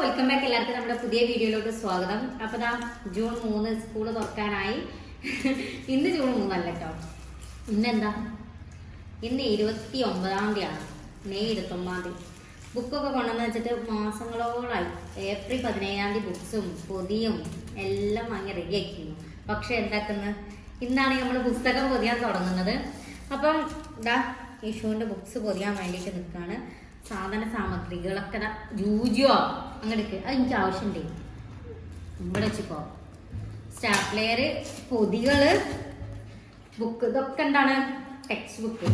Welcome back എല്ലാവർക്കും നമ്മുടെ പുതിയ വീഡിയോയിലോട്ട് സ്വാഗതം. അപ്പൊ ദാ ജൂൺ മൂന്ന് സ്കൂൾ തുറക്കാനായി. ഇന്ന് ജൂൺ മൂന്നല്ല കേട്ടോ ഇന്നെന്താ? ഇന്ന് ഇരുപത്തി ഒമ്പതാം തീയതിയാണ്. മെയ് ഇരുപത്തി ഒമ്പതാം തീയതി. ബുക്കൊക്കെ കൊണ്ടുവന്ന് വെച്ചിട്ട് മാസങ്ങളോളായി. ഏപ്രിൽ പതിനേഴാം തീയതി ബുക്സും പൊതിയും എല്ലാം വാങ്ങി റെഡി ആക്കിയിരുന്നു. പക്ഷെ എന്താക്കുന്നത് ഇന്നാണ് നമ്മൾ പുസ്തകം പൊതിയാൻ തുടങ്ങുന്നത്. അപ്പം ഇതാ യേശുവിന്റെ ബുക്സ് പൊതിയാൻ വേണ്ടിയിട്ട് നിൽക്കുകയാണ് സാധന സാമഗ്രികളൊക്കെ ജൂജിയോ അങ്ങോട്ട് അത് എനിക്ക് ആവശ്യമുണ്ട് ഇവിടെ വെച്ചിപ്പോ സ്റ്റാപ്ലെയർ പൊതികൾ ബുക്ക് ഇതൊക്കെ എന്താണ്? ടെക്സ്റ്റ് ബുക്ക്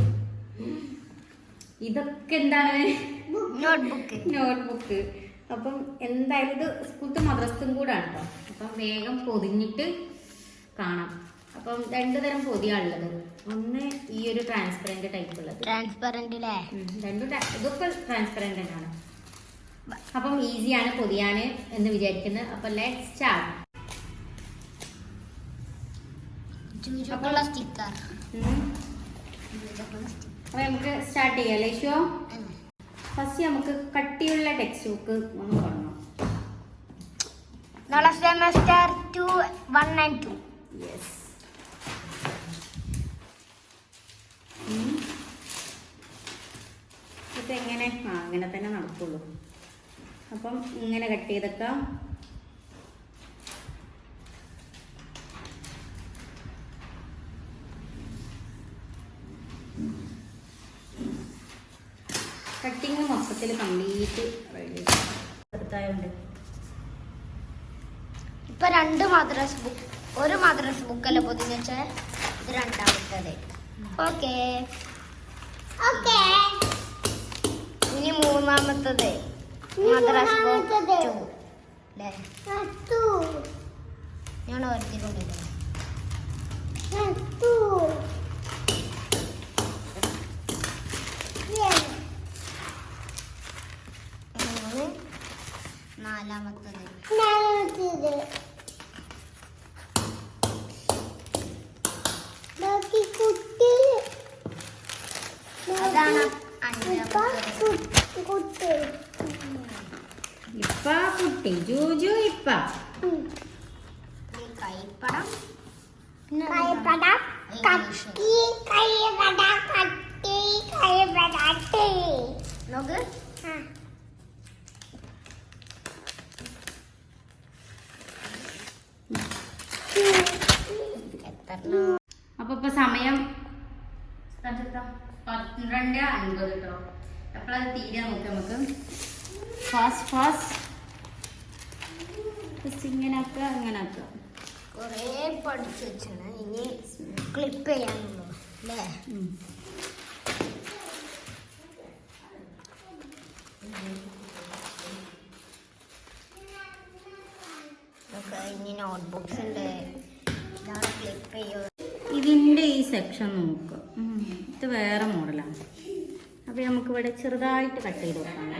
ഇതൊക്കെ എന്താണ്? നോട്ട്ബുക്ക് നോട്ട്ബുക്ക് അപ്പം എന്തായാലും ഇത് സ്കൂളത്തെ കൂടെ ആണ് കേട്ടോ അപ്പം വേഗം പൊതിഞ്ഞിട്ട് കാണാം. അപ്പം രണ്ടു തരം പൊതിയാണുള്ളത്. ഒന്ന് ഈ ഒരു ട്രാൻസ്പെറന്റ് ടൈപ്പ് ഉള്ളത്. ട്രാൻസ്പെറന്റ് രണ്ടും ഇതൊക്കെ ട്രാൻസ്പെറന്റ് തന്നെയാണ്. അപ്പം ഈസിയാണ് പൊതിയാണ് എന്ന് വിചാരിക്കുന്നത് അപ്പം ലെറ്റ് സ്റ്റാർട്ട് അപ്പം നമുക്ക് സ്റ്റാർട്ട് ചെയ്യാം ഷോ ഫസ്റ്റ് നമുക്ക് കട്ടിയുള്ള ടെക്സ്റ്റ് ബുക്ക് ഒന്ന് തുടങ്ങാം നാളെ semester two one and two yes ഇപ്പം എങ്ങനെ? ആ അങ്ങനെ തന്നെ നടക്കുള്ളൂ. അപ്പം ഇങ്ങനെ കട്ട് ചെയ്തൊക്കെ കട്ടിങ് മൊത്തത്തിൽ കംപ്ലീറ്റ് എടുത്തായോണ്ട് ഇപ്പൊ രണ്ട് മദ്രസ് ബുക്ക് ഒരു മദ്രസ് ബുക്കല്ല പൊതിഞ്ഞ വെച്ചാൽ ഇത് രണ്ടാമത്തത്. ഓക്കേ ഓക്കെ ഇനി മൂന്നാമത്തത് മദ്രാസ് ഞാൻ ഓർത്തിക്കൊണ്ടിരുന്നു മൂന്ന് നാലാമത്തത് അതാണ് അഞ്ചാമത്തത് ഇപ്പ കുട്ടി. ജൂജു ഇപ്പ. കൈപ്പടം. കൈപ്പടം. കട്ടി കൈപട കട്ടി കൈപടട്ടി നോക്ക്. അപ്പൊ ഇപ്പൊ സമയം പന്ത്രണ്ട് അൻപത് കേട്ടോ എപ്പോഴത് തീരെ നോക്കാം നമുക്ക്. ഫാസ്റ്റ് ഫാസ്റ്റ് ജസ്റ്റ് ഇങ്ങനെ ആക്കുക അങ്ങനെ ആക്കുക. കുറേ പഠിച്ചു വെച്ചാണ്. ഇനി ക്ലിപ്പ് ചെയ്യാനുള്ളൂ അല്ലേ? ഇനി ഇതാണ് ക്ലിപ്പ് ചെയ്യുക. ഇതിന്റെ ഈ സെക്ഷൻ നോക്കുക ഇത് വേറെ മോഡലാണ് അപ്പൊ നമുക്ക് ഇവിടെ ചെറുതായിട്ട് കട്ട് ചെയ്ത് കൊടുക്കാം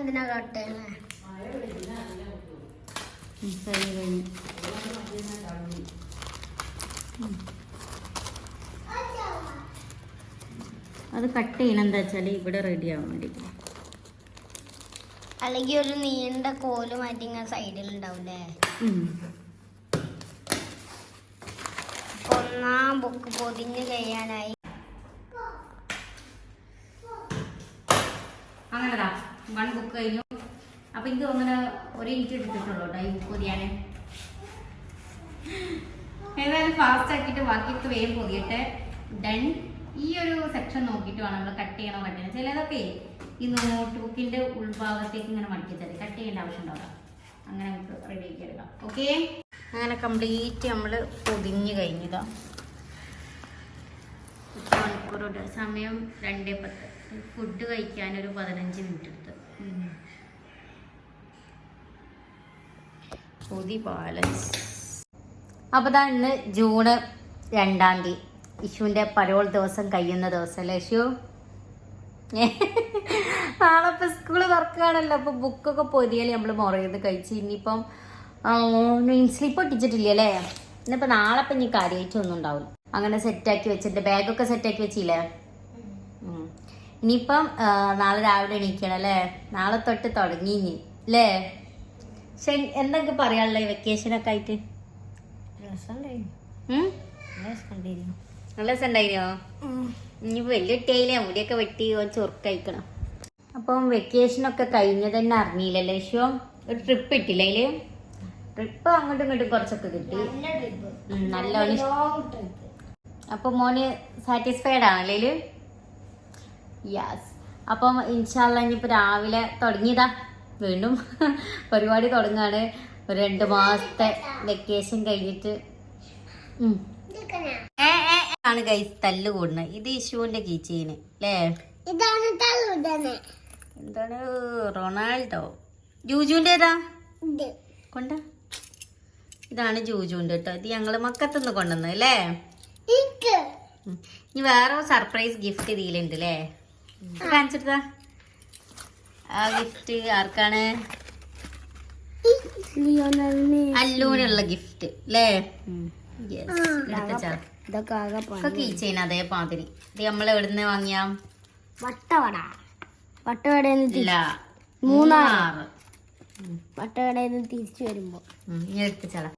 എന്തിനാ കട്ടേ. അത് കട്ട് ചെയ്യണം എന്താ വെച്ചാൽ ഇവിടെ റെഡി ആവാൻ വേണ്ടിയിട്ട് അല്ലെങ്കിൽ ഒരു നീണ്ട കോൽ മാറ്റി സൈഡിൽ ഉണ്ടാവൂലേ. ഒന്നാം ബുക്ക് പൊതിഞ്ഞ് കഴിയാനായി. അങ്ങനെതാ വൺ ബുക്ക് കഴിഞ്ഞു. അപ്പൊ ഇത് അങ്ങനെ ഒരു ഇഞ്ച് എടുത്തിട്ടുള്ളൂ കേട്ടോ ഈ ബുക്ക് പൊതിയാൻ ഏതായാലും ഫാസ്റ്റ് ആക്കിയിട്ട് ബാക്കിയൊക്കെ വേഗം പൊതിയട്ടെ. ഡൺ ഈ ഒരു സെക്ഷൻ നോക്കിയിട്ട് വേണം നമ്മൾ കട്ട് ചെയ്യണം കട്ട് ചെയ്യണം. ചിലതൊക്കെ ഈ നോട്ട് ബുക്കിന്റെ ഉൾഭാഗത്തേക്ക് ഇങ്ങനെ മടക്കി വെച്ചാൽ കട്ട് ചെയ്യേണ്ട ആവശ്യം ഉണ്ടാവാം അങ്ങനെ നമുക്ക് റെഡി ആക്കി എടുക്കാം. ഓക്കെ അങ്ങനെ കംപ്ലീറ്റ് നമ്മൾ പൊതിഞ്ഞ് കഴിഞ്ഞതാ എട്ട് മണിക്കൂറുണ്ട് സമയം രണ്ടേ പത്ത്. ഫുഡ് കഴിക്കാൻ ഒരു പതിനഞ്ച് മിനിറ്റ് എടുത്ത്. പൊതി ബാലൻസ്. അപ്പോൾ ദാ ഇന്ന് ജൂണ് രണ്ടാം തീയതി. ഇഷുവിന്റെ പരോൾ ദിവസം കഴിയുന്ന ദിവസം അല്ലേ ഇഷു നാളെ ഇപ്പം സ്കൂൾ തുറക്കുകയാണല്ലോ അപ്പോൾ ബുക്കൊക്കെ പൊതിയാൽ നമ്മൾ മുറയത് കഴിച്ച് ഇനിയിപ്പം നെയിം സ്ലിപ്പ് ഒട്ടിച്ചിട്ടില്ല അല്ലേ ഇന്നിപ്പോൾ നാളെ ഇപ്പം ഇനി കാര്യമായിട്ടൊന്നും ഉണ്ടാവില്ല. അങ്ങനെ സെറ്റാക്കി വെച്ചിട്ട് ബാഗൊക്കെ സെറ്റാക്കി വെച്ചില്ലേ. ഇനിയിപ്പം നാളെ രാവിലെ എണീക്കണം അല്ലേ? നാളെ തൊട്ട് തുടങ്ങി ഇനി. അല്ലേ? എന്തൊക്കെ പറയാനുള്ളത് വെക്കേഷനൊക്കെ ആയിട്ട്? ഉം? നല്ല രസമുണ്ടായിരുന്നോ. ഇനി വലിയ കുട്ടിയായില്ലേ മുടിയൊക്കെ വെട്ടി ചൊറുക്കഴിക്കണം ചൊറുക്ക് കഴിക്കണം അപ്പം വെക്കേഷനൊക്കെ കഴിഞ്ഞത് തന്നെ അറിഞ്ഞില്ലല്ലേ ഷോ ഒരു ട്രിപ്പ് കിട്ടില്ല അതിൽ? ട്രിപ്പ് അങ്ങോട്ടും ഇങ്ങോട്ടും കുറച്ചൊക്കെ കിട്ടി. നല്ല നല്ലോണം അപ്പൊ മോന് സാറ്റിസ്ഫൈഡ് ആണല്ലേ യാസ് അപ്പം ഇൻഷാല്ല ഇനിയിപ്പോ രാവിലെ തുടങ്ങിയതാ. വീണ്ടും പരിപാടി തുടങ്ങാണ്. ഒരു രണ്ട് മാസത്തെ വെക്കേഷൻ കഴിഞ്ഞിട്ട്. ആണ് ഗൈസ് തല്ല് കൂടുന്നത്. ഇത് ഇഷുവിന്റെ കീച്ചീന് അല്ലേ? എന്താണ്? റൊണാൾഡോ. ജൂജുവിന്റെ ഏതാ? കൊണ്ട? ഇതാണ് ജൂജുവിന്റെ കേട്ടോ ഇത് ഞങ്ങൾ മക്കത്തുനിന്ന് കൊണ്ടുവന്നത് അല്ലേ. ഇനി വേറെ സർപ്രൈസ് ഗിഫ്റ്റ് ഇതിലുണ്ട് അല്ലേ? കാണിച്ചിട്ടാ ആ ഗിഫ്റ്റ് ആർക്കാണ്? അല്ലൂനുള്ള ഗിഫ്റ്റ് അല്ലേ കീച്ചെയിൻ അതേ പാതിരി ഇത് നമ്മൾ എവിടുന്ന് വാങ്ങിയാ? വട്ടവട. വട്ടവട മൂന്നാറ്. വട്ടവടയിൽ നിന്ന് തിരിച്ചു വരുമ്പോ. ഇനി എടുത്തച്ചാളാ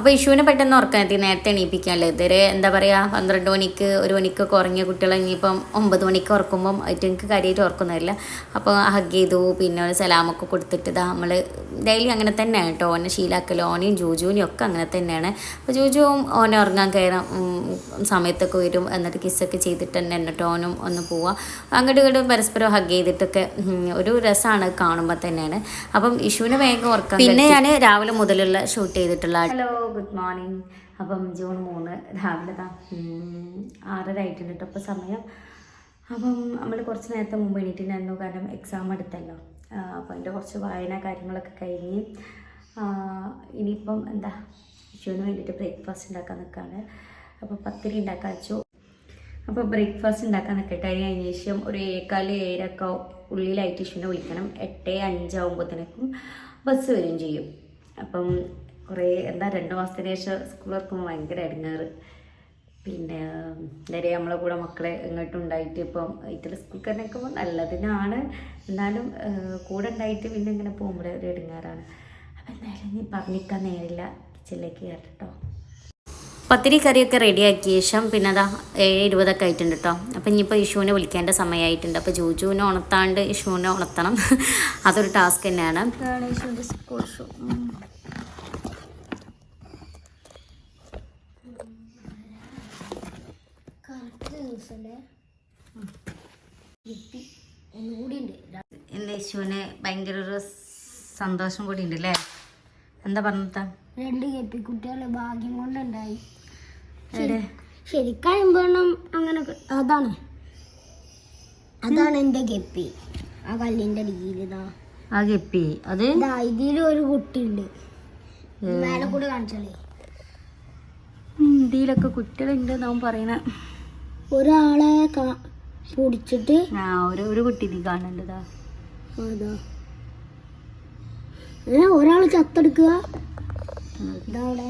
അപ്പോൾ ഇഷുവിനെ പെട്ടെന്ന് ഉറക്കാൻ എത്തി നേരത്തെ എണീപ്പിക്കാനല്ലേ ഇതുവരെ എന്താ പറയുക പന്ത്രണ്ട് മണിക്ക് ഒരു മണിക്ക് കുറഞ്ഞ കുട്ടികൾ ഇനിയിപ്പം ഒമ്പത് മണിക്ക് ഉറക്കുമ്പം എനിക്ക് കാര്യമായിട്ട് ഉറക്കുന്നില്ല അപ്പോൾ ഹഗ് ചെയ്തു പിന്നെ ഒരു സലാമൊക്കെ കൊടുത്തിട്ട് ഇതാ നമ്മൾ ഡെയിലി അങ്ങനെ തന്നെയാണ് കേട്ടോ ഓനെ ശീലാക്കലും ഓനെയും ജൂജുവിനെയും ഒക്കെ അങ്ങനെ തന്നെയാണ്. അപ്പോൾ ജൂജുവും ഓനെ ഉറങ്ങാൻ കയറാം സമയത്തൊക്കെ വരും എന്നിട്ട് കിസ്സൊക്കെ ചെയ്തിട്ട് തന്നെ എന്നിട്ട് ഓനും ഒന്ന് പോവാം. അങ്ങോട്ട് ഇങ്ങോട്ടും പരസ്പരം ഹഗ് ചെയ്തിട്ടൊക്കെ ഒരു രസമാണ് കാണുമ്പോൾ തന്നെയാണ്. അപ്പം ഇഷുവിനെ വേഗം ഉറക്കാം പിന്നെ ഞാൻ രാവിലെ മുതലുള്ള ഷൂട്ട് ചെയ്തിട്ടുള്ള ഹലോ ഗുഡ് മോർണിംഗ് അപ്പം ജൂൺ മൂന്ന് രാവിലെ ആറര ആയിട്ടുണ്ട് കേട്ടോ അപ്പോൾ സമയം. അപ്പം നമ്മൾ കുറച്ച് നേരത്തെ മുമ്പ് എണീറ്റിട്ടുണ്ടായിരുന്നു കാരണം എക്സാം എടുത്തല്ലോ അപ്പോൾ അതിന്റെ കുറച്ച് വായന കാര്യങ്ങളൊക്കെ കഴിഞ്ഞ് ഇനിയിപ്പം എന്താ ഇഷുവിന് വേണ്ടിയിട്ട് ബ്രേക്ക്ഫാസ്റ്റ് ഉണ്ടാക്കാൻ നിൽക്കുകയാണ് അപ്പോൾ പത്തിരി ഉണ്ടാക്കാൻ വെച്ചു. അപ്പോൾ ബ്രേക്ക്ഫാസ്റ്റ് ഉണ്ടാക്കാൻ നിൽക്കട്ടെ അതിന് കഴിഞ്ഞ ശേഷം ഒരു ഏക്കാൽ ഏഴൊക്കെ ഉള്ളിലായിട്ട് ഇഷുവിനെ വിളിക്കണം. എട്ട് അഞ്ചാവുമ്പോഴത്തേനേക്കും ബസ് വരും ചെയ്യും. അപ്പം കുറേ എന്താ രണ്ട് മാസത്തിന് ശേഷം സ്കൂൾ തുറക്കുമ്പോൾ ഭയങ്കര ഇടങ്ങാറ് പിന്നെ നേരെ നമ്മളെ കൂടെ മക്കളെ ഇങ്ങോട്ടും ഉണ്ടായിട്ട് ഇപ്പം ഇത്തരം സ്കൂൾ തന്നെ നിൽക്കുമ്പോൾ നല്ലതിനാണ്. എന്നാലും കൂടെ ഉണ്ടായിട്ട് പിന്നെ ഇങ്ങനെ പോകുമ്പോൾ ഒരു ഇടങ്ങാറാണ് അപ്പം എന്തായാലും ഇനി പറഞ്ഞിക്കാൻ നേരില്ല കിച്ചണിലേക്ക് കയറട്ടോ പത്തിരി കറിയൊക്കെ റെഡിയാക്കിയ ശേഷം പിന്നെ അതാ ഏഴ് ഇരുപതൊക്കെ ആയിട്ടുണ്ട് കേട്ടോ അപ്പം ഇനിയിപ്പോൾ ഇഷുവിനെ വിളിക്കേണ്ട സമയമായിട്ടുണ്ട്. അപ്പോൾ ജൂജുവിനെ ഉണർത്താണ്ട് ഇഷുവിനെ ഉണർത്തണം. അതൊരു ടാസ്ക് തന്നെയാണ്. സ്കൂൾ ഷൂ ഒന്നുകൂടി ഉണ്ട്. എന്റെ ഇഷുവിന് ഭയങ്കര ഒരു സന്തോഷം കൂടി ഉണ്ട് അല്ലേ? എന്താ പറഞ്ഞത്? രണ്ട് കെപ്പി കുട്ടികളെ ഭാഗ്യം കൊണ്ടുണ്ടായി. ശരിക്കും അങ്ങനെ അതാണ്. അതാണ് എന്റെ കെപ്പി. ആ കല്ലിന്റെ അടിയിലിതാ ആ കെപ്പി. അത്? ഇതാ ഇതിലും ഒരു കുട്ടിയുണ്ട്. മേലെ കൂടെ കാണിച്ചാലേ. ഇതിലൊക്കെ കുട്ടികളുണ്ട് നാം പറയണ ഒരാളെ കാ- പിടിച്ചിട്ട് ആ ഒരു ഒരു കുട്ടി ഇത് കാണണ്ടതാ. അതാ. ഏ ഒരാൾ ചത്തെടുക്കുക. ഇതാ അവിടെ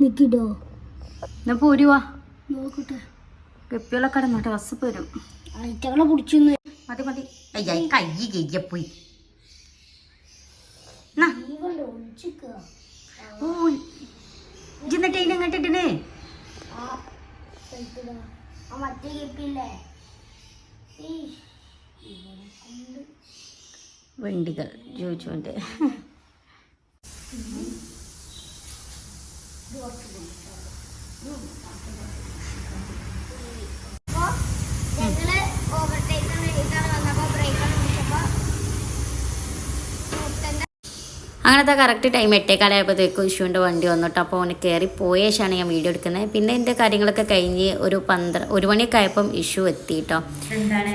നിക്കിട്ടോ എന്നാ പോരുവാ നോക്കട്ടെ. ഗപ്പികളൊക്കെ കടന്നോട്ടെ ബസ് പോരും. അയച്ചകളെ പിടിച്ചു മതി മതി. അയ്യ കൈ കയ്യപ്പോയി എന്നാ ഓ ഇന്നിട്ട് അതിനെ കണ്ടിട്ടിന് ആ മറ്റേ കെപ്പില്ലേ? വണ്ടികൾ ചോദിച്ചുകൊണ്ട് ഞങ്ങൾ അങ്ങനത്തെ കറക്റ്റ് ടൈം എട്ടേക്കാലായപ്പോഴത്തേക്കും ഇഷുവിന്റെ വണ്ടി വന്നിട്ട് അപ്പോൾ അവന് കയറി പോയ ശേഷമാണ് ഞാൻ വീഡിയോ എടുക്കുന്നത്. പിന്നെ എന്റെ കാര്യങ്ങളൊക്കെ കഴിഞ്ഞ് ഒരു പന്ത്ര ഒരു മണിയൊക്കെ ആയപ്പം ഇഷു എത്തി കേട്ടോ എന്താണ്?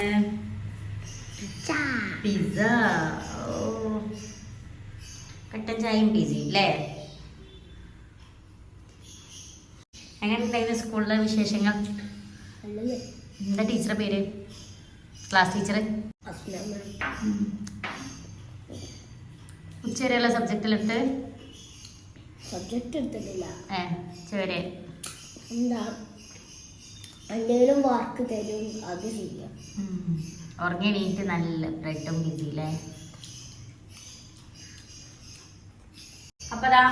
പിസ്സ. കട്ടൻ ചായയും പിസയും അല്ലേ എങ്ങനെ ഉണ്ടായിരുന്നു സ്കൂളിലെ വിശേഷങ്ങൾ? എന്താ ടീച്ചറെ പേര്? ക്ലാസ് ടീച്ചർ ഉച്ചവരെയുള്ള സബ്ജക്റ്റിലിട്ട്? സബ്ജക്റ്റ് എടുത്തിട്ടില്ല. ഏ ചുവരെ എന്താ? എന്തെങ്കിലും വർക്ക് തരും അത് ചെയ്യാം. ഉറങ്ങി എണീറ്റ് നല്ല ബ്രെഡും കിട്ടിയില്ലേ? അപ്പൊ അതാ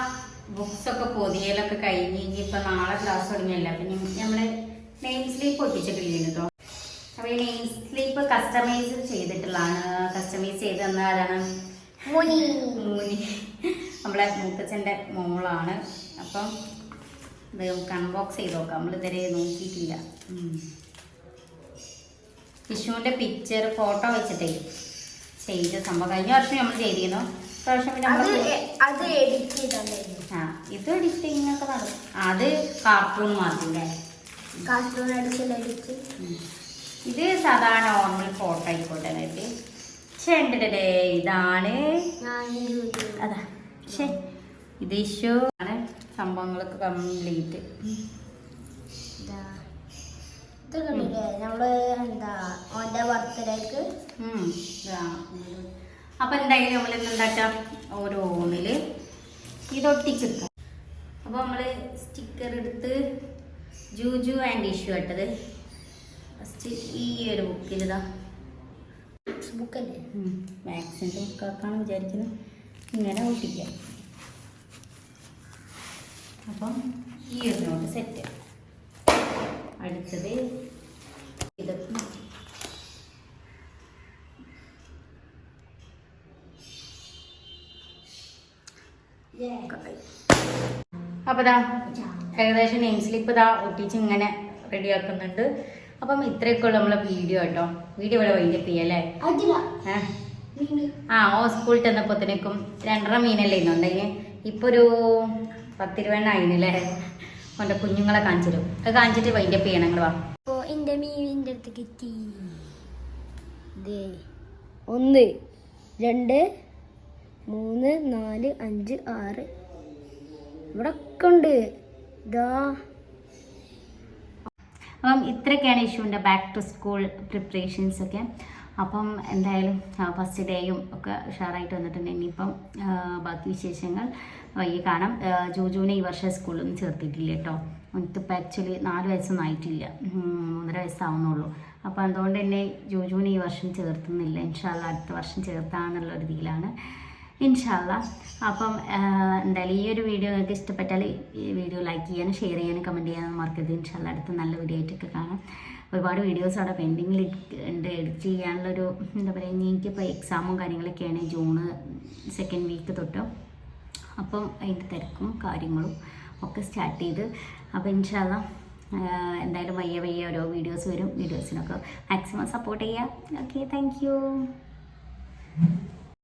ബുക്സ് ഒക്കെ പൊതിയലൊക്കെ കഴിഞ്ഞ് ഇനിയിപ്പോ നാളെ ക്ലാസ് തുടങ്ങിയല്ല? അപ്പൊ നമ്മളെ നമ്മൾ നെയിം സ്ലീപ്പ് ഒട്ടിച്ചിട്ടില്ല കേട്ടോ അപ്പൊ ഈ നെയിം സ്ലീപ്പ് കസ്റ്റമൈസ് ചെയ്തിട്ടുള്ളതാണ്. കസ്റ്റമൈസ് ചെയ്ത് തന്നതാണ് മുനി. മുനി. നമ്മളെ മൂത്തച്ഛന്റെ മോളാണ്. അപ്പം ഇത് നമുക്ക് അൺബോക്സ് ചെയ്ത് നോക്കാം. നമ്മൾ ഇതുവരെ നോക്കിയിട്ടില്ല. വിഷുവിന്റെ പിക്ചർ ഫോട്ടോ വെച്ചിട്ടേ ചെയ്ത സംഭവം കഴിഞ്ഞ വർഷം നമ്മൾ ചെയ്തിരുന്നു. പ്രാവശ്യം പിന്നെ അത് എഡിറ്റ് ആ ഇത് എഡിറ്റിംഗ് ഒക്കെ നടക്കും അത് കാർട്ടൂൺ മാത്രമല്ലേ കാർട്ടൂൺ എഡിറ്റ് ഇത് സാധാരണ നോർമൽ ഫോട്ടോ ആയിക്കോട്ടെ എന്നിട്ട് ചെണ്ടേ ഇതാണ്. അതാ. ഷേ ഇത് ഇഷ്യൂ ആണ് സംഭവങ്ങളൊക്കെ കംപ്ലീറ്റ് ഇതാ. ഇത് കണ്ടില്ലേ? നമ്മൾ എന്താ ഓന്റെ ബർത്ത്ഡേക്ക് അപ്പൊ എന്തായാലും നമ്മൾ എന്താക്കാം ഓരോന്നിൽ. ഇതൊട്ടിച്ചെടുക്കാം അപ്പൊ നമ്മൾ സ്റ്റിക്കർ എടുത്ത് ജൂജു ആൻഡ് ഇഷ്യൂ ഇട്ടത്. ഫസ്റ്റ് ഈ ഒരു ബുക്കിൽ ഇതാ. ബുക്കല്ലേ മാത്സിന്റെ ബുക്കാക്കാണ് വിചാരിക്കുന്നത് ഇങ്ങനെ ഒട്ടിക്കാം അപ്പം ഈ ഒരു നോട്ട് സെറ്റ് അടുത്തത് ഇത്. അപ്പോൾ ദാ ഏകദേശം നെയിം സ്ലിപ്പ് ഇതാ ഒട്ടിച്ച് ഇങ്ങനെ റെഡിയാക്കുന്നുണ്ട് അപ്പം ഇത്രയൊക്കെ ഉള്ളു നമ്മളെ വീഡിയോ കേട്ടോ. വീഡിയോ ഇവിടെ വൈകിട്ട് ചെയ്യല്ലേ ആ. ഓ സ്കൂളിൽ ചെന്നപ്പോഴത്തേക്കും രണ്ടര മീനല്ലേ ഇന്നുണ്ടെങ്കിൽ ഇപ്പോൾ ഒരു പത്തിരുവണ്ണ ആയിനല്ലേ? അവന്റെ കുഞ്ഞുങ്ങളെ കാണിച്ചു തരും അത് കാണിച്ചിട്ട് വൈൻഡപ്പ് ചെയ്യണം നിങ്ങൾ വാ. എത്തി ഒന്ന് രണ്ട് മൂന്ന് നാല് അഞ്ച് ആറ്. ഇവിടെ ഒക്കെ ഉണ്ട്. ഇതാ. അപ്പം ഇത്രയൊക്കെയാണ് ഇഷ്യൂവിന്റെ ബാക്ക് ടു സ്കൂൾ പ്രിപ്പറേഷൻസ് ഒക്കെ. അപ്പം എന്തായാലും ഫസ്റ്റ് ഡേയും ഒക്കെ ഉഷാറായിട്ട് വന്നിട്ടുണ്ട്. ഇനിയിപ്പം ബാക്കി വിശേഷങ്ങൾ വൈകി കാണാം. ജോജുവിനെ ഈ വർഷം സ്കൂളിൽ ചേർത്തിട്ടില്ല കേട്ടോ. എനിക്കിപ്പോൾ ആക്ച്വലി നാല് വയസ്സൊന്നും ആയിട്ടില്ല. മൂന്നര വയസ്സാവുന്നുള്ളൂ. അപ്പോൾ അതുകൊണ്ട് തന്നെ ജോജുവിനെ ഈ വർഷം ചേർത്തുന്നില്ല. ഇൻഷാല്ല അടുത്ത വർഷം ചേർത്താന്നുള്ള ഒരു ഇതിലാണ് ഇൻഷാല്ല അപ്പം എന്തായാലും ഈ ഒരു വീഡിയോ നിങ്ങൾക്ക് ഇഷ്ടപ്പെട്ടാൽ ഈ വീഡിയോ ലൈക്ക് ചെയ്യാനും ഷെയർ ചെയ്യാനും കമന്റ് ചെയ്യാനും മറക്കരുത്. ഇൻഷാല്ല അടുത്ത നല്ല വീഡിയോ ആയിട്ടൊക്കെ കാണാം. ഒരുപാട് വീഡിയോസ് അവിടെ പെൻഡിങ്ങിൽ ഉണ്ട്. എഡിറ്റ് ചെയ്യാനുള്ളൊരു എന്താ പറയുക എനിക്കിപ്പോൾ എക്സാമും കാര്യങ്ങളൊക്കെയാണ് ജൂണ് സെക്കൻഡ് വീക്ക് തൊട്ട്. അപ്പം അതിന്റെ തിരക്കും കാര്യങ്ങളും ഒക്കെ സ്റ്റാർട്ട് ചെയ്ത്. അപ്പോൾ ഇൻഷാല്ല എന്തായാലും വയ്യ വയ്യ ഓരോ വീഡിയോസ് വരും. വീഡിയോസിനൊക്കെ മാക്സിമം സപ്പോർട്ട് ചെയ്യുക ഓക്കെ താങ്ക്